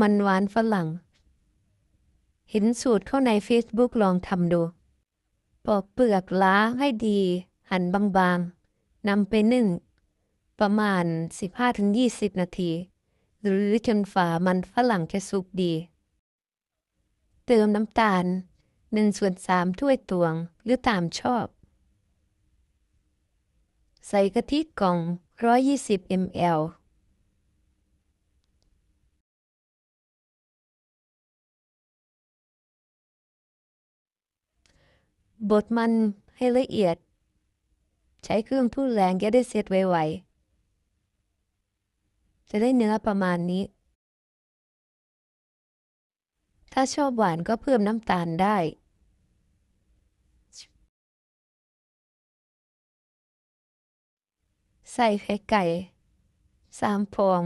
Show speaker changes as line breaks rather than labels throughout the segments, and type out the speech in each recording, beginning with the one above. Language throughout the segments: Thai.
มันหวานฝรั่ง เห็นสูตรเข้าใน Facebook ลองทำดู ปอกเปลือกล้าให้ดี หั่นบางๆนำไปนึ่ง ประมาณ 15-20 นาที หรือจนฝามันฝรั่งจะสุกดี เติมน้ำตาล1ส่วน3ถ้วยตวงหรือตามชอบ ใส่กะทิกล่อง 120 ml บดมันให้ละเอียด ใช้เครื่องทุ่นแรงจะได้เสร็จไวๆ จะได้เนื้อประมาณนี้ ถ้าชอบหวานก็เพิ่มน้ำตาลได้ใส่ไข่ไก่สามฟอง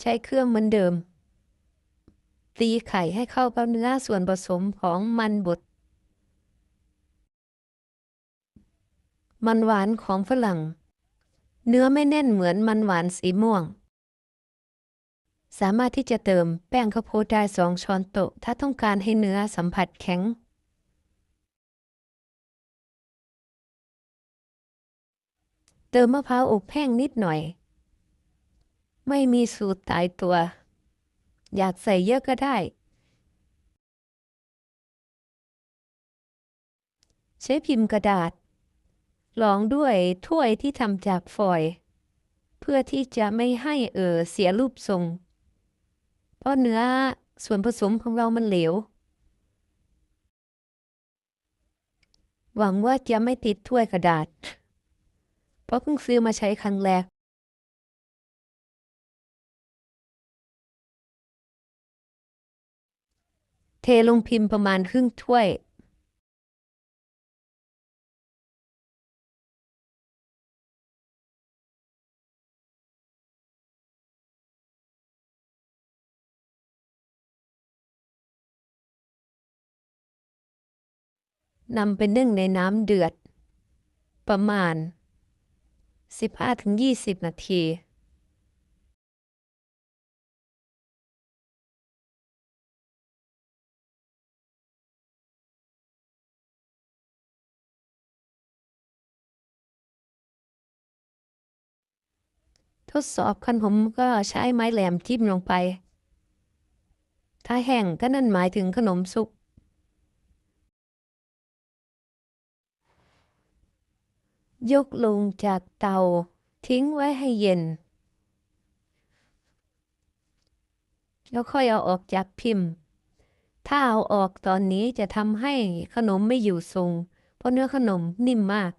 ใช้เครื่องเหมือนเดิม ตีไข่ให้เข้ากับเนื้อส่วนผสมของมันบด มันหวานของฝรั่ง เนื้อไม่แน่นเหมือนมันหวานสีม่วง สามารถที่จะเติมแป้งข้าวโพดได้สองช้อนโต๊ะถ้าต้องการให้เนื้อสัมผัสแข็ง เติมมะพร้าวอบแห้งนิดหน่อย ไม่มีสูตรตายตัว อยากใส่เยอะก็ได้ ใช้พิมพ์กระดาษรองด้วยถ้วยที่ทำจากฟอยล์เพื่อที่จะไม่ให้เออเสียรูปทรง เพราะเนื้อส่วนผสมของเรามันเหลว หวังว่าจะไม่ติดถ้วยกระดาษ เพราะเพิ่งซื้อมาใช้ครั้งแรก เทลงพิมพ์ประมาณครึ่งถ้วยนำไปนึ่งในน้ำเดือด ประมาณ 15-20 นาที ทดสอบขนมก็ใช้ไม้แหลมจิ้มลงไป ถ้าแห้งก็นั่นหมายถึงขนมสุก ยกลงจากเตา ทิ้งไว้ให้เย็น แล้วค่อยเอาออกจากพิมพ์ ถ้าเอาออกตอนนี้จะทำให้ขนมไม่อยู่ทรง เพราะเนื้อขนมนิ่มมาก